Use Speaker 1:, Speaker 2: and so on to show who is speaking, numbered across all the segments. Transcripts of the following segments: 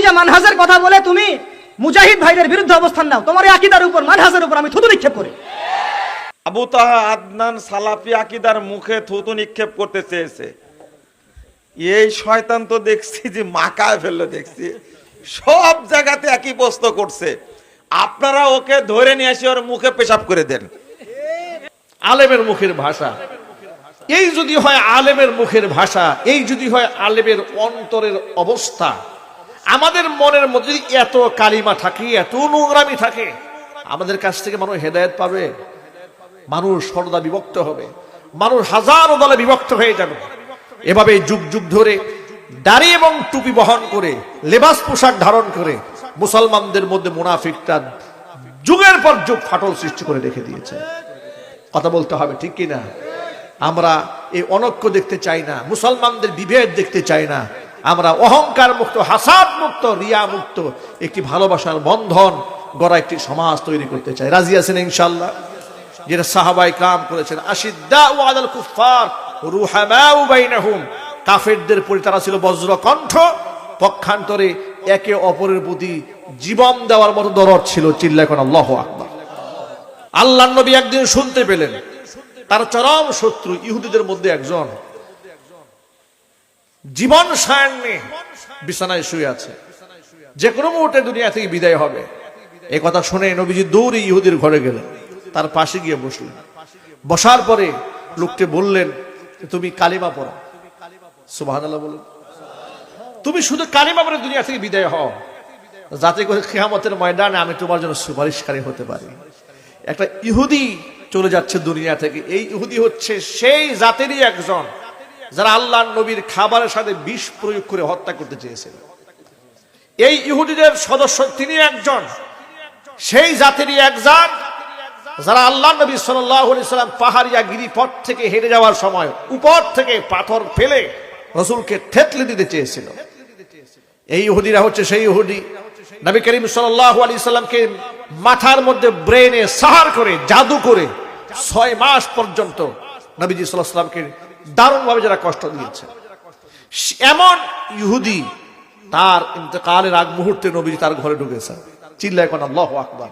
Speaker 1: ওই যে মানহাজের কথা বলে তুমি মুজাহিদ ভাইদের বিরুদ্ধে অবস্থান নাও। তোমার এই আকিদার উপর মানহাজের উপর আমি থুতু নিক্ষেপ করি।
Speaker 2: আবু তাহা আদনান সালাফি আকিদার মুখে থুতু নিক্ষেপ করতে চেয়েছে। এই শয়তান তো দেখছি যে মাকায় ফেলল দেখছি। সব জায়গাতে একই প্রশ্ন করছে। আপনারা ওকে ধরে নিয়ে এসে ওর মুখে পেশাব করে দেন।
Speaker 3: আলেমের মুখের ভাষা। এই যদি হয় আলেমের মুখের ভাষা এই যদি হয় আলেমের অন্তরের অবস্থা আমাদের মনের মধ্যে এত কালিমা থাকে, এত নোংরামি থাকে, আমাদের কাছ থেকে মানুষ হেদায়েত পাবে, মানুষ সর্বদা বিভক্ত হবে, মানুষ হাজারো দলে বিভক্ত হয়ে যাবে। এভাবে যুগ যুগ ধরে দাড়ি এবং টুপি বহন করে, লেবাস পোশাক ধারণ করে, মুসলমানদের মধ্যে মুনাফিকটা যুগের পর যুগ ফাটল সৃষ্টি করে রেখে দিয়েছে। কথা বলতে হবে ঠিক কি না আমরা এই অনক্য দেখতে চাই না, মুসলমানদের বিভেদ দেখতে চাই না। আমরা অহংকার মুক্ত হাসাদ মুক্ত রিয়া মুক্ত একটি ভালোবাসার বন্ধন গড়া একটি সমাজ তৈরি করতে চাই। রাজি আছেন ইনশাল্লাহ যেটা সাহাবাই কাম করেছেন আশিদ্দা কাফেরদের প্রতি তারা ছিল বজ্র কণ্ঠ পক্ষান্তরে একে অপরের প্রতি জীবন দেওয়ার মতো দরদ ছিল। চিল্লা এখন আল্লাহ আকবার। আল্লাহ নবী একদিন শুনতে পেলেন, তার চরম শত্রু ইহুদিদের মধ্যে একজন। জীবন সায়নে বিছানায় শুয়ে আছে। যে কোনো মুহূর্তে দুনিয়া থেকে বিদায় হবে। এই কথা শুনে নবীজি দৌড়ে ইহুদির ঘরে গেলেন। তার পাশে গিয়ে বসলেন। বসার পরে লোকটি বললেন তুমি কালিমা পড়ো। সুবাহ বলুন তুমি শুধু কালিমা পড়ে দুনিয়া থেকে বিদায় হও। যাতে করে খেয়ামতের ময়দানে আমি তোমার জন্য সুপারিশকারী হতে পারি। একটা ইহুদি চলে যাচ্ছে দুনিয়া থেকে। এই ইহুদি হচ্ছে সেই জাতেরই একজন। যারা আল্লাহ নবীর খাবারের সাথে বিষ প্রয়োগ করে হত্যা করতে চেয়েছিল এই ইহুদিদের সদস্য তিনি একজন। সেই জাতেরই এক জাত যারা আল্লাহ নবী সাল্লাম পাহাড়িয়া গিরিপথ থেকে হেঁটে যাওয়ার সময় উপর থেকে পাথর ফেলে রসুলকে থেতলে দিতে চেয়েছিল। এই ইহুদিরা হচ্ছে সেই ইহুদি। নবী করিম আলী সাল্লামকে মাথার মধ্যে ব্রেনে সাহার করে, জাদু করে ছয় মাস পর্যন্ত নবীজি সাল্লাহ সাল্লামকে দারুণভাবে যারা কষ্ট দিয়েছে। এমন ইহুদি, তার ইন্তকালের আগ মুহূর্তে নবীজি তার ঘরে ঢুকেছে। চিল্লা এখন আল্লাহ আকবার।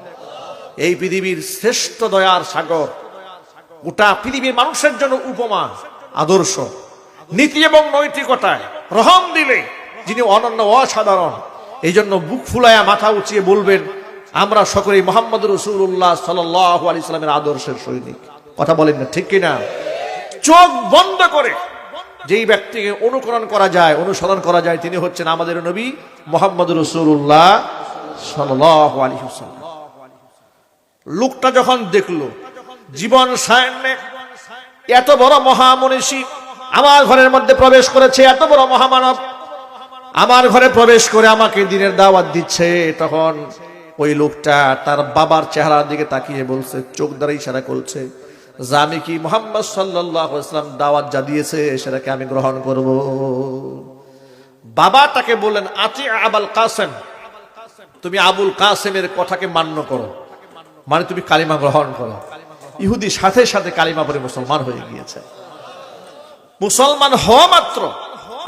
Speaker 3: এই পৃথিবীর শ্রেষ্ঠ দয়ার সাগর, গোটা পৃথিবীর মানুষের জন্য উপমা, আদর্শ, নীতি এবং নৈতিকতায় রহম দিলে যিনি অনন্য অসাধারণ। এই জন্য বুক ফুলায়া মাথা উঁচিয়ে বলবেন, আমরা সকলেই মোহাম্মদ রসুল্লাহ সাল আলি সাল্লামের আদর্শের সৈনিক। কথা বলেন না, ঠিক কিনা? চোখ বন্ধ করে যেই ব্যক্তিকে অনুকরণ করা যায়, অনুসরণ করা যায়, তিনি হচ্ছেন আমাদের নবী মোহাম্মদ রসুল্লাহ সাল্লাম লোকটা যখন দেখল, জীবন সায়নে এত বড় মহামনীষী আমার ঘরের মধ্যে প্রবেশ করেছে, এত বড় মহামানব আমার ঘরে প্রবেশ করে আমাকে দিনের দাওয়াত দিচ্ছে, তখন ওই লোকটা তার বাবার চেহারার দিকে তাকিয়ে বলছে, চোখ দ্বারা ইশারা করছে যে আমি কি মোহাম্মদ সাল্লাহ ইসলাম দাওয়াত যা দিয়েছে সেটাকে আমি গ্রহণ করব। বাবা তাকে বললেন, আতি আবাল কাসেম, তুমি আবুল কাসেমের কথাকে মান্য করো। মানে তুমি কালিমা গ্রহণ করো। ইহুদি সাথে সাথে কালিমা পরে মুসলমান হয়ে গিয়েছে। মুসলমান হওয়া মাত্র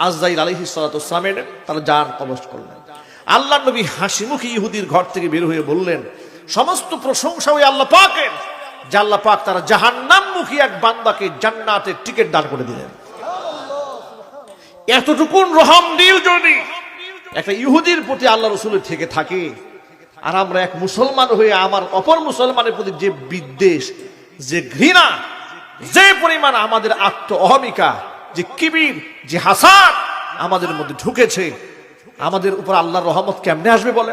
Speaker 3: আজদাইল আলহি সালামের তারা যান কবচ করলেন। আল্লাহ নবী হাসিমুখী ইহুদির ঘর থেকে বের হয়ে বললেন, সমস্ত প্রশংসা ওই আল্লাহ পাকের। আল্লাহ পাক তারা জাহান্নাম মুখী এক বান্দাকে জান্নাতের টিকিট দান করে দিলেন। এতটুকুন রহম দিল যদি একটা ইহুদির প্রতি আল্লাহ রসুলের থেকে থাকে, আর আমরা এক মুসলমান হয়ে আমার অপর মুসলমানের প্রতি যে বিদ্বেষ, যে ঘৃণা, যে পরিমাণ আমাদের আত্ম অহমিকা যে কিবির, যে হাসাদ আমাদের মধ্যে ঢুকেছে, আমাদের উপর আল্লাহর রহমত কেমনে আসবে বলে